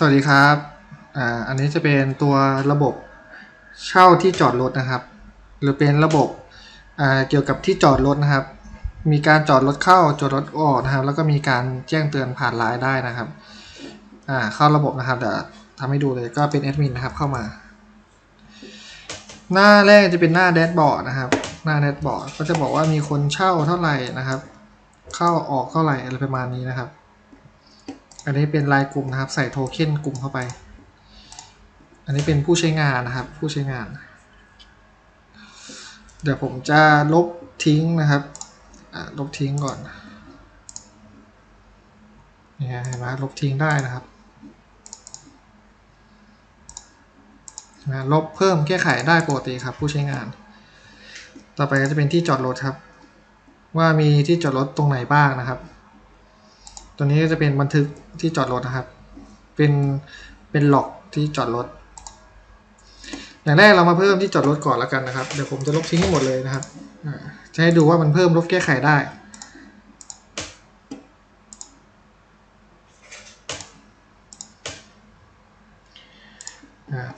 สวัสดีครับอ่าอันนี้จะเป็นตัวระบบเช่าที่จอดรถนะครับ หรือเป็นระบบอ่าเกี่ยวกับที่จอดรถนะครับ มีการจอดรถเข้าจอดรถออกนะครับ แล้วก็มีการแจ้งเตือนผ่านไลน์ได้นะครับอ่าเข้าระบบนะครับเดี๋ยวทำให้ดูเลยก็เป็นแอดมินนะครับเข้ามา หน้าแรกจะเป็นหน้าแดชบอร์ดนะครับ หน้าแดชบอร์ดก็จะบอกว่ามีคนเช่าเท่าไหร่นะครับ เข้าออกเท่าไหร่อะไรประมาณนี้นะครับ อันนี้เป็นลายกลุ่มนะครับ ใส่โทเค็นกลุ่มเข้าไป อันนี้เป็นผู้ใช้งานนะครับ ผู้ใช้งาน เดี๋ยวผมจะลบทิ้งนะครับลบทิ้งก่อนนี่เห็นไหมลบทิ้งได้นะครับนะลบเพิ่มแก้ไขได้ปกติครับ ผู้ใช้งาน ต่อไปก็จะเป็นที่จอดรถครับ ว่ามีที่จอดรถตรงไหนบ้างนะครับ ตัวนี้ก็จะเป็นบันทึกที่จอดรถนะครับ เป็นเป็นหลอกที่จอดรถ อย่างแรกเรามาเพิ่มที่จอดรถก่อนแล้วกันนะครับ เดี๋ยวผมจะลบทิ้งให้หมดเลยนะครับจะให้ดูว่ามันเพิ่มลบแก้ไขได้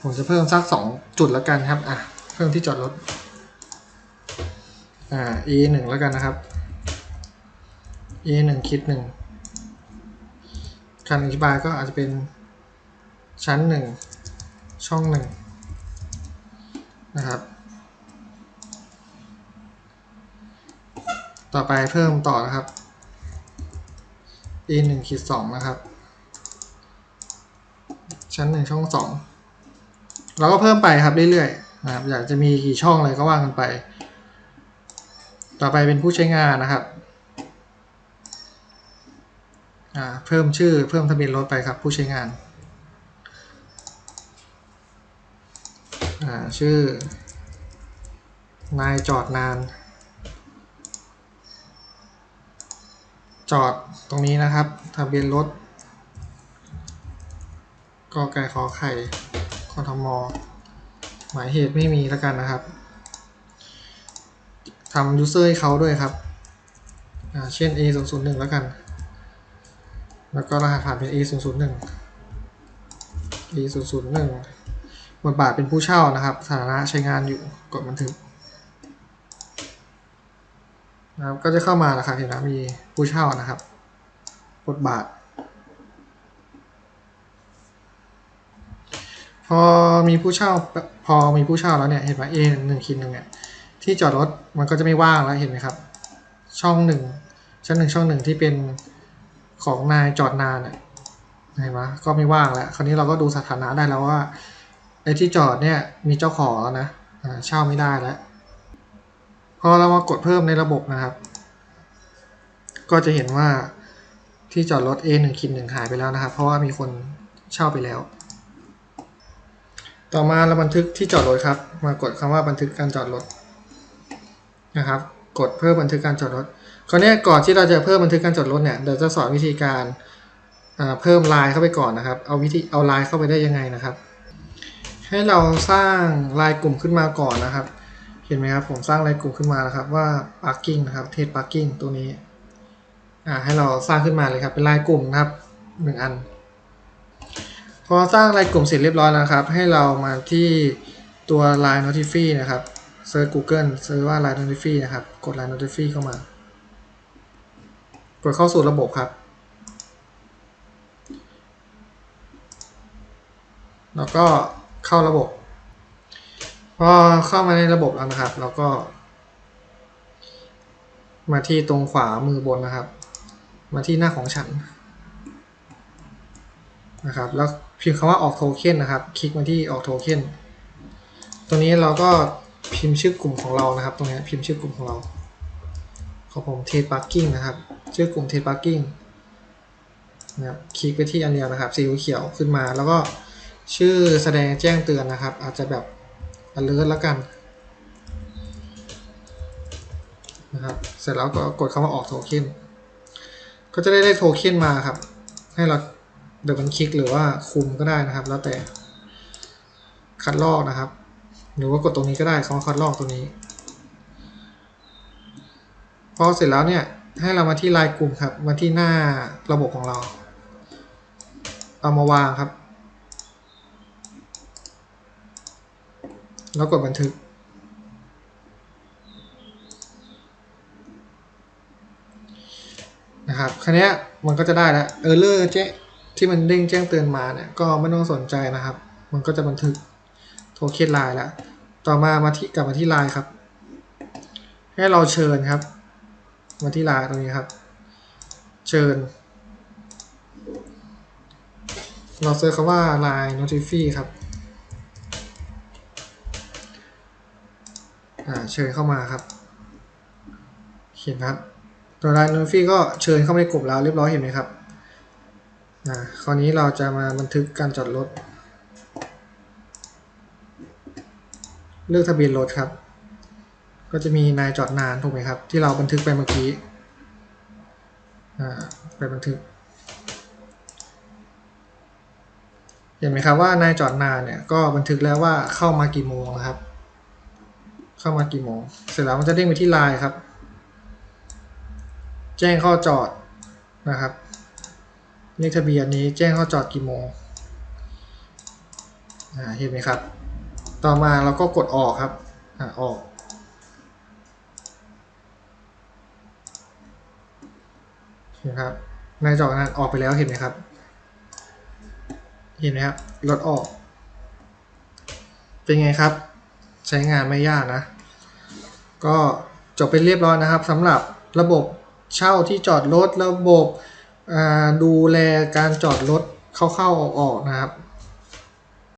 ผมจะเพิ่มสักสองจุดแล้วกันครับ อะ เพิ่มที่จอดรถ อ่า e หนึ่งแล้วกันนะครับ e หนึ่งคิดหนึ่ง การอธิบายก็อาจจะเป็นชั้นหนึ่งช่องหนึ่งนะครับ ต่อไปเพิ่มต่อนะครับ e หนึ่งขีดสองนะครับ ชั้นหนึ่งช่องสองเราก็เพิ่มไปครับเรื่อยๆนะครับอยากจะมีกี่ช่องอะไรก็ว่ากันไป ต่อไปเป็นผู้ใช้งานนะครับ เพิ่มชื่อเพิ่มทะเบียนรถไปครับผู้ใช้งานาชื่อ นายจอดนาน จอดตรงนี้นะครับ ทะเบียนรถกอไก่ขอไข่กทมหมายเหตุไม่มีแล้วกันนะครับทำ user ให้เขาด้วยครับอ่าเช่น a 0 0 1แล้วกัน แล้วก็รหัสผ่านเป็น a 0 0 1 a 0 0 1บทบาทเป็นผู้เช่านะครับ สถานะใช้งานอยู่กดบันทึกนะครับก็จะเข้ามาแล้วครับเห็นไหมมีผู้เช่านะครับบทบาท พอมีผู้เช่าพอมีผู้เช่าแล้วเนี่ยเห็นไหม A หนึ่งคิดหนึ่งเนี่ยที่จอดรถมันก็จะไม่ว่างแล้วเห็นไหมครับ ช่องหนึ่งชั้นหนึ่งช่องหนึ่งที่เป็น ของนายจอดนานเนี่ยเห็นไหมก็ไม่ว่างแล้ว คราวนี้เราก็ดูสถานะได้แล้วว่าไอ้ที่จอดเนี่ยมีเจ้าของแล้วนะเช่าไม่ได้แล้ว พอเรามากดเพิ่มในระบบนะครับ ก็จะเห็นว่าที่จอดรถ A 1คิดหนึ่งหายไปแล้วนะครับ เพราะว่ามีคนเช่าไปแล้ว ต่อมาเราบันทึกที่จอดรถครับ มากดคำว่าบันทึกการจอดรถนะครับ กดเพิ่มบันทึกการจอดรถคราวนี้ก่อนที่เราจะเพิ่มบันทึกการจอดรถเนี่ยเดี๋ยวจะสอนวิธีการเพิ่มไลน์เข้าไปก่อนนะครับ เอาวิธีเอาไลน์เข้าไปได้ยังไงนะครับ ให้เราสร้างไลน์กลุ่มขึ้นมาก่อนนะครับ เห็นไหมครับผมสร้างไลน์กลุ่มขึ้นมาแล้วครับว่า parking นะครับเทส parking ตัวนี้ให้เราสร้างขึ้นมาเลยครับเป็นไลน์กลุ่มนะครับหนึ่งอัน พอสร้างไลน์กลุ่มเสร็จเรียบร้อยแล้วครับ ให้เรามาที่ตัว Line Notify นะครับ เซิร์ช Google เซิร์ชว่า Line Notify นะครับ กด Line Notify เข้ามา กดเข้าสู่ระบบครับ แล้วก็เข้าระบบ พอเข้ามาในระบบแล้วนะครับเราก็ มาที่ตรงขวามือบนนะครับ มาที่หน้าของฉันนะครับ แล้วพิมพ์คำว่าออกโทเค็นนะครับ คลิกมาที่ออกโทเค็นตรงนี้เราก็ พิมพ์ชื่อกลุ่มของเรานะครับ ตรงนี้พิมพ์ชื่อกลุ่มของเรา ของผมเทปาร์กิ้งนะครับ ชื่อกลุ่มเทปาร์กิ้งนะครับคลิกไปที่อันเดียวนะครับ สีเขียวขึ้นมา แล้วก็ชื่อแสดงแจ้งเตือนนะครับ อาจจะแบบ alert แล้วกันนะครับ เสร็จแล้วก็กดคำว่าออกโทเค็นก็จะได้ได้โทเค็นมาครับ ให้เราเดี๋ยวมันคลิกหรือว่าคุมก็ได้นะครับ แล้วแต่คัดลอกนะครับ หรือว่ากดตรงนี้ก็ได้สองคัดลอกตรงนี้ พอเสร็จแล้วเนี่ยให้เรามาที่ลายกลุ่มครับมาที่หน้าระบบของเรา เอามาวางครับ แล้วกดบันทึก นะครับคันนี้มันก็จะได้แล้วเออร์เลอร์เจ๊ที่มันเด้งแจ้งเตือนมาเนี่ยก็ไม่ต้องสนใจนะครับ มันก็จะบันทึก โทเค็นไลน์แล้วต่อมามาที่กลับมาที่ไลน์ครับ ให้เราเชิญครับ มาที่ไลน์ตรงนี้ครับ เชิญ เราเซิร์ชคำว่า line notify ครับอ่าเชิญเข้ามาครับเห็นไหมครับ ตัว line notify ก็เชิญเข้ามาในกลุ่มแล้วเรียบร้อยเห็นไหมครับอ่าคราวนี้เราจะมาบันทึกการจอดรถ เลือกทะเบียนรถครับ ก็จะมีนายจอดนานถูกไหมครับ ที่เราบันทึกไปเมื่อกี้อ่าไปบันทึก เห็นไหมครับว่านายจอดนานเนี่ยก็บันทึกแล้วว่าเข้ามากี่โมงนะครับ เข้ามากี่โมง เสร็จแล้วมันจะเด้งไปที่ไลน์ครับ แจ้งข้าจอดนะครับเลขทะเบียนนี้แจ้งข้าจอดกี่โมงอ่าเห็นไหมครับ ต่อมาเราก็กดออกครับอออก เห็นครับนาจอดนานออกไปแล้วเห็นไหมครับ เห็นไหมครับรถออก เป็นไงครับ ใช้งานไม่ยากนะ ก็จบเป็นเรียบร้อยนะครับสำหรับระบบเช่าที่จอดรถระบบดูแลการจอดรถเข้าๆออกๆนะครับ